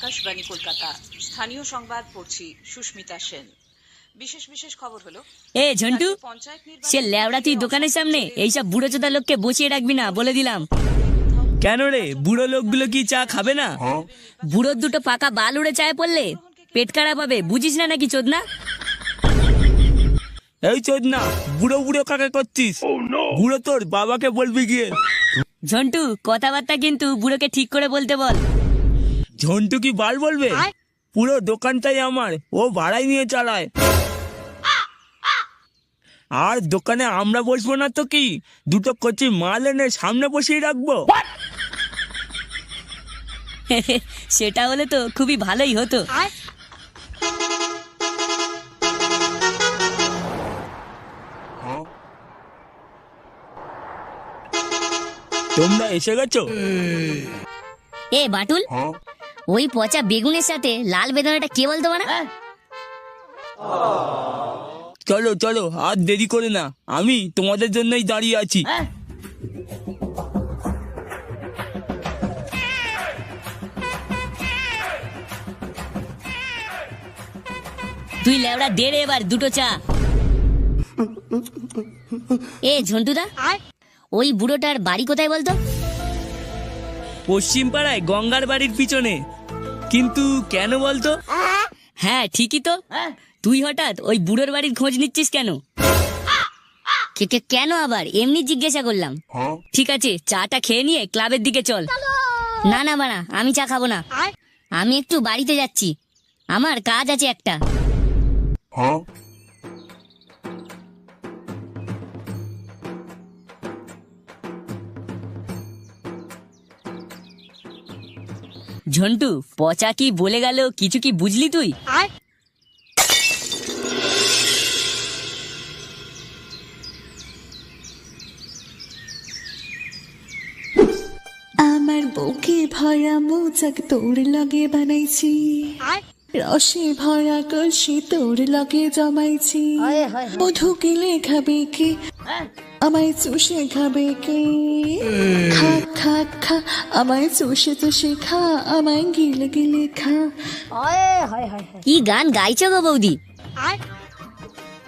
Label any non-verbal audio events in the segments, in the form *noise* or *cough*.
আকাশবাণী কলকাতা। স্থানীয় সংবাদ পড়ছি সুস্মিতা সেন। বিশেষ বিশেষ খবর হলো এ ঝন্টু পঞ্চায়েত নির্বাচন সে লেওড়া তুই দোকানের সামনে এইসব বুড়ো চোদা লোককে বসিয়ে রাখবি না বলে দিলাম। কেন রে? বুড়ো লোকগুলো কি চা খাবে না? বুড়োর দুটো পাকা বাল উড়ে চায় পড়লে পেট খারাপ হবে বুঝিস না নাকি চোদনা? এই চোদ না বুড়ো বুড়ো কাকে করছিস? বুড়ো তোর বাবাকে বলবি গিয়ে। ঝন্টু কথাবার্তা কিন্তু বুড়োকে ঠিক করে বলতে বল। ঝন্টু কি বাল বলবে? পুরো দোকানটাই আমার। ও ভাড়াই নিয়ে চালায়। আর দোকানে আমরা বসবো না তো কি? দুটো কচি মাল এনে সামনে বসিয়ে রাখব। *laughs* সেটা হলে তো খুবই ভালোই হতো। তোমরা এসে গেছো? এ বাটুল। ওই পচা বেগুনের সাথে লাল বেদনাটা কে বলতো না চলো চলো আর দেরি করে না। আমি তোমাদের জন্যই দাঁড়িয়ে আছি। তুই লেওড়া দে রে এবার দুটো চা। এ ঝন্টুদা ওই বুড়োটার বাড়ি কোথায় বলতো? পশ্চিম পাড়ায় গঙ্গার বাড়ির পিছনে। কিন্তু কেন বলতো? হ্যাঁ ঠিকই তো। তুই হঠাৎ ওই বুড়োর বাড়ির খোঁজ নিচ্ছিস কেন? কে- কে- কেন আবার? এমনি জিজ্ঞাসা করলাম। ঠিক আছে চাটা খেয়ে নিয়ে ক্লাবের দিকে চল। না না মানা আমি চা খাব না। আমি একটু বাড়িতে যাচ্ছি। আমার কাজ আছে একটা। ঝন্টু পচা কি বলে গেল কিছু কি বুঝলি তুই? আমার বুকে ভরা মোজাক তোর লগে বানাইছি। রসে ভরা কলসি তোর লগে জমাইছি। মধু গিলে খাবে কে? আমায় চুষে খাবে কে? খা খা খা আমায় চুষে চুষে খা আমায় গিলে গিলে খা। কি গান গাইছো গো বৌদি?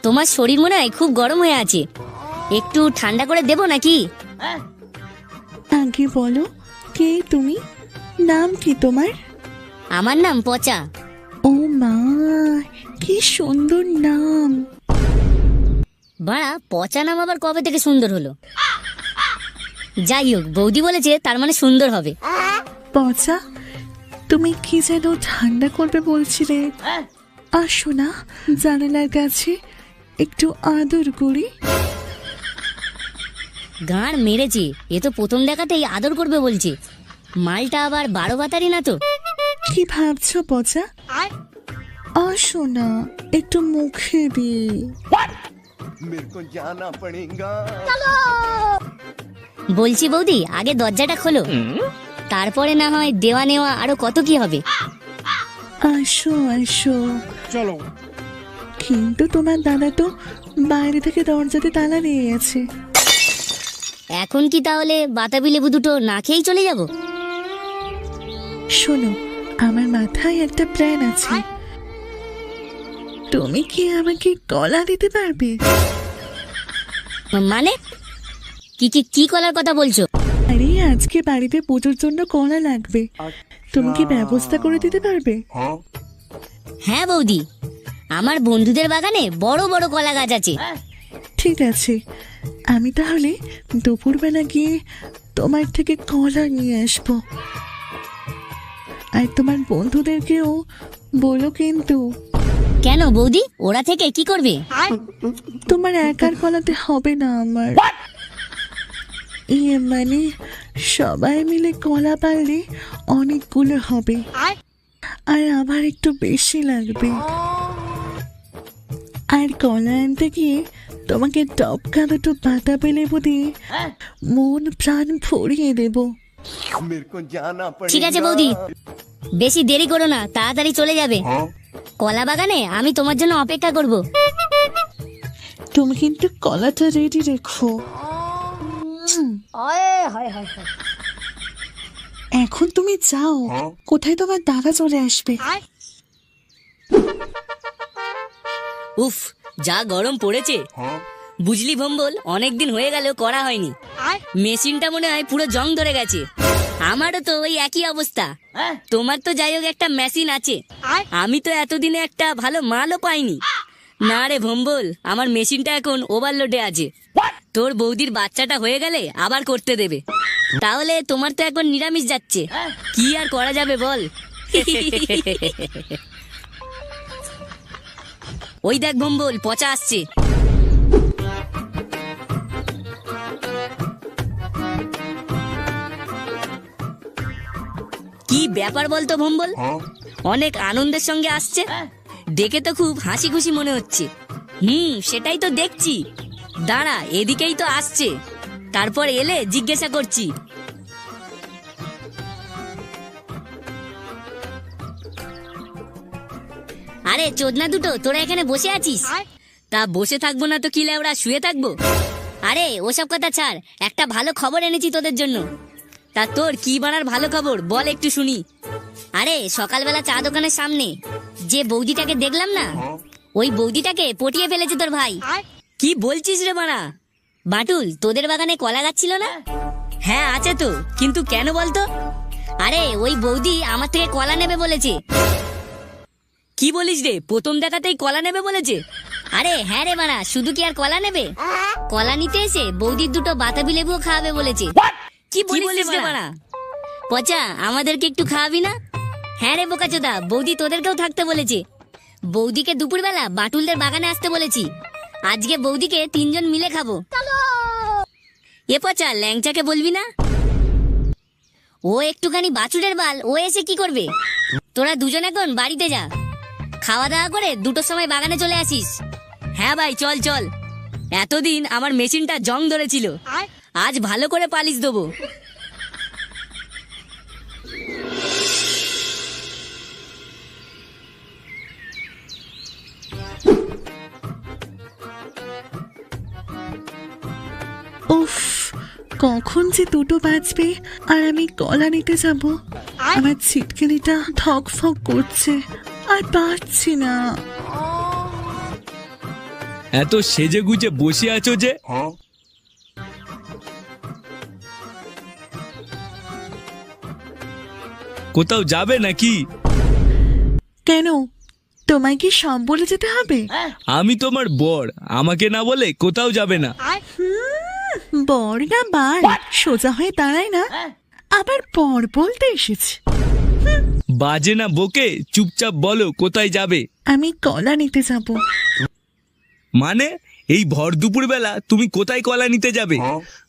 তোমার শরীর মনে হয় খুব গরম হয়ে আছে। একটু ঠান্ডা করে দেবো নাকি? আগে বলো কে তুমি? নাম কি তোমার? আমার নাম পচা। ও মা কি সুন্দর নাম। বাড়া পচা নাম আবার কবে থেকে সুন্দর হলো? যাই হোক বৌদি বলেছে তার মানে সুন্দর হবে। পচা তুমি কি যেন ঠান্ডা করবে বলছিলে? আসো না জানালার কাছে একটু আদর করি। গাঁড় মেরেছে এ তো প্রথম দেখাতেই আদর করবে বলছে। মালটা আবার বারো বাতারি না তো? কি ভাবছ পচা? আসো না একটু মুখে দি मेरे को जाना पड़ेगा বলছি বৌদি আগে দরজাটা খোলো তারপরে না হয় দেওয়া নেওয়া আরো কত কি হবে আসো আসো চলো কিন্তু তোমার দাদা তো বাইরে থেকে দরজাতে তালা নিয়ে গেছে এখন কি তাহলে বাতাবি লেবু দুটো না খেয়েই চলে যাব শোনো আমার মাথায় একটা প্ল্যান আছে তুমি কি আমাকে কলা দিতে পারবে মানে? কি কি কি করার কথা বলছো? আরে আজকে বাড়িতে পুজোর জন্য কলা লাগবে। তুমি কি ব্যবস্থা করে দিতে পারবে? হ্যাঁ বৌদি। আমার বন্ধুদের বাগানে বড় বড় কলা গাছ আছে। ঠিক আছে। আমি তাহলে দুপুরবেলা গিয়ে তোমার থেকে কলা নিয়ে আসব। আর তোমার বন্ধুদেরকেও বলো কিন্তু। কেন বৌদি? ওরা থেকে কি করবে? তোমার একার কলাতে হবে না আমার। ইয়ে মানে সবাই মিলে কলা পারলে অনেকগুলো হবে। আর? আমার একটু বেশি লাগবে। আর কলা আনতে গিয়ে তোমাকে টপ দুটো পাতা পেলে বুঝি হ্যাঁ? মন প্রাণ ভরিয়ে দেব। ঠিক আছে বৌদি। বেশি দেরি করো না তাড়াতাড়ি চলে যাবে। হ্যাঁ? কলা বাগানে আমি তোমার জন্য অপেক্ষা করব। তুমি কিন্তু কলাটা রেডি রেখো। এখন তুমি যাও। কোথায় তোমার দাদা চলে আসবে? উফ যা গরম পড়েছে। বুঝলি ভম্বল অনেকদিন হয়ে গেল করা হয়নি। মেশিনটা মনে হয় পুরো জং ধরে গেছে। আমারও তো ওই একই অবস্থা। তোমার তো যাই হোক একটা মেশিন আছে। আমি তো এতদিনে একটা ভালো মালও পাইনি। না রে ভম্বল আমার মেশিনটা এখন ওভারলোডে আছে। তোর বৌদির বাচ্চাটা হয়ে গেলে আবার করতে দেবে। তাহলে তোমার তো এখন নিরামিষ যাচ্ছে। কি আর করা যাবে বল? *laughs* ওই দেখ ভম্বল পচা আসছে। ব্যাপার বলতো ভম্বল। অনেক আনন্দের সঙ্গে আসছে। দেখে তো খুব হাসি খুশি মনে হচ্ছে। হুম সেটাই তো দেখছি। দাঁড়া এদিকেই তো আসছে। তারপর এলে জিজ্ঞাসা করছি। আরে চোদনা দুটো তোরা এখানে বসে আছিস? তা বসে থাকব না তো কি লেওড়া শুয়ে থাকব? আরে ওসব কথা ছাড় একটা ভালো খবর এনেছি তোদের জন্য। তা তোর কি বানার ভালো খবর? বল একটু শুনি। আরে, সকালবেলা চা দোকানের সামনে। যে বৌদিটাকে দেখলাম না, ওই বৌদিটাকে পটিয়ে ফেলেছে তোর ভাই। কি বলছিস রে বাড়া বাটুল, তোদের বাগানে কলা গাছ ছিল না? হ্যাঁ আছে তো, কিন্তু কেন বলতো? আরে, ওই বৌদি আমার থেকে কলা নেবে বলেছে। কি বলিস রে, প্রথম দেখাতেই কলা নেবে বলেছে? আরে হ্যাঁ রে মারা, শুধু কি আর কলা নেবে? কলা নিতে এসে বৌদির দুটো বাতাবি লেবুও খাওয়াবে বলেছে। কি বলিস রে মারা? পচা আমাদেরকে একটু খাওয়াবি না? হ্যাঁ রে বোকাচোদা বৌদি তোদেরকেও থাকতে বলেছে। বৌদিকে দুপুরবেলা বাটুলদের বাগানে আসতে বলেছি। আজকে বৌদিকে তিনজন মিলে খাব। এ পচা ল্যাংচাকে বলবি না? ও একটুখানি বাছুরের বাল ও এসে কি করবে? তোরা দুজন এখন বাড়িতে যা। খাওয়া দাওয়া করে দুটোর সময় বাগানে চলে আসিস। হ্যাঁ ভাই চল চল। এতদিন আমার মেশিনটা জং ধরেছিল। আজ ভালো করে পালিশ দেবো। উফ কখন যে দুটো বাজবে আর আমি কলা নিতে যাব। আমার ছিটকিনিটা ঠক ফক করছে আর পারছি না। এত সেজে গুজে বসে আছো যে? কোথাও যাবে নাকি? কেন? তোমায় কি সব বলে যেতে হবে? আমি তোমার বর আমাকে না বলে কোথাও যাবে না। বর না বার সোজা হয়ে দাঁড়ায় না। আবার বর বলতে এসেছি। বাজে না বকে চুপচাপ বলো কোথায় যাবে। আমি কলা নিতে যাব। মানে এই ভর দুপুর বেলা তুমি কোথায় কলা নিতে যাবে?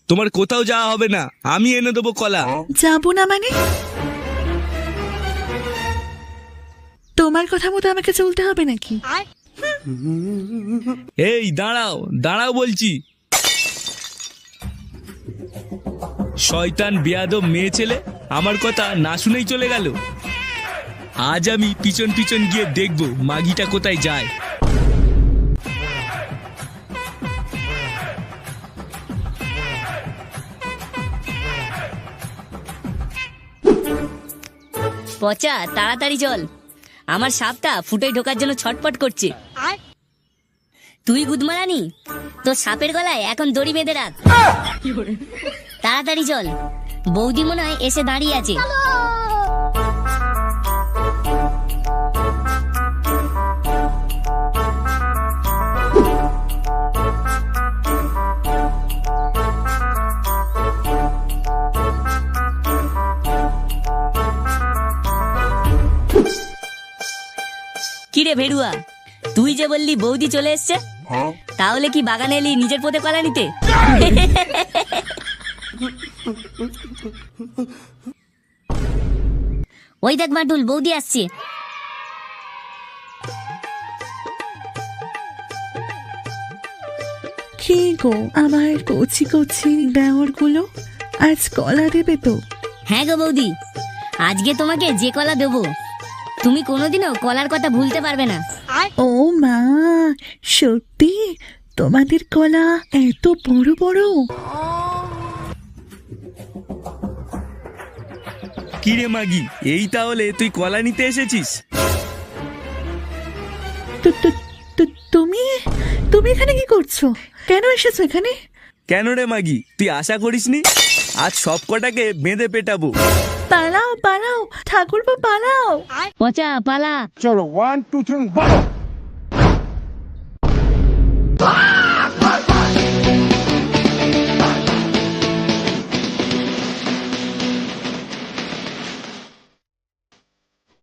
তোমার কোথাও যাওয়া হবে না আমি এনে দেবো কলা। যাব না মানে? তোমার কথা মতো আমাকে চলতে হবে নাকি? এই দাঁড়াও দাঁড়াও বলছি। শয়তান বেয়াদব মেয়ে ছেলে আমার কথা না শুনেই চলে গেল। আজ আমি পিছন পিছন গিয়ে দেখব মাগিটা কোথায় যায়। পচা তাড়াতাড়ি চল আমার সাপটা ফুটে ঢোকার জন্য ছটপট করছে। তুই গুদমারানি? তোর সাপের গলায় এখন দড়ি বেঁধে রাখ। তাড়াতাড়ি চল। বৌদি মনে হয় এসে দাঁড়িয়ে আছে। ভেড়ুয়া তুই যে বললি বৌদি চলে এসছে তাহলে কি বাগানে এলি নিজের পথে কলা নিতে? ওই দেখ মাটুল বৌদি আসছে। কি গো আমার কচি কচি দেওয়ারগুলো আজ কলা দেবে তো? হ্যাঁ গো বৌদি আজকে তোমাকে যে কলা দেবো। তুমি কোনোদিনও কলার কথা ভুলতে পারবে না। ও মা সত্যি? তোমাদের কলা এত বড় বড়? কিরে মাগি এই তাহলে তুই কলা নিতে এসেছিস? তু- তু- তু- তুমি? তুমি এখানে কি করছ? কেন এসেছ এখানে? কেন রে মাগি তুই আশা করিসনি? আজ সব কটাকে বেঁধে পেটাবো। পালাও পালাও। ঠাকুরপো পালাও। পচা পালা। চলো ওয়ান টু থ্রি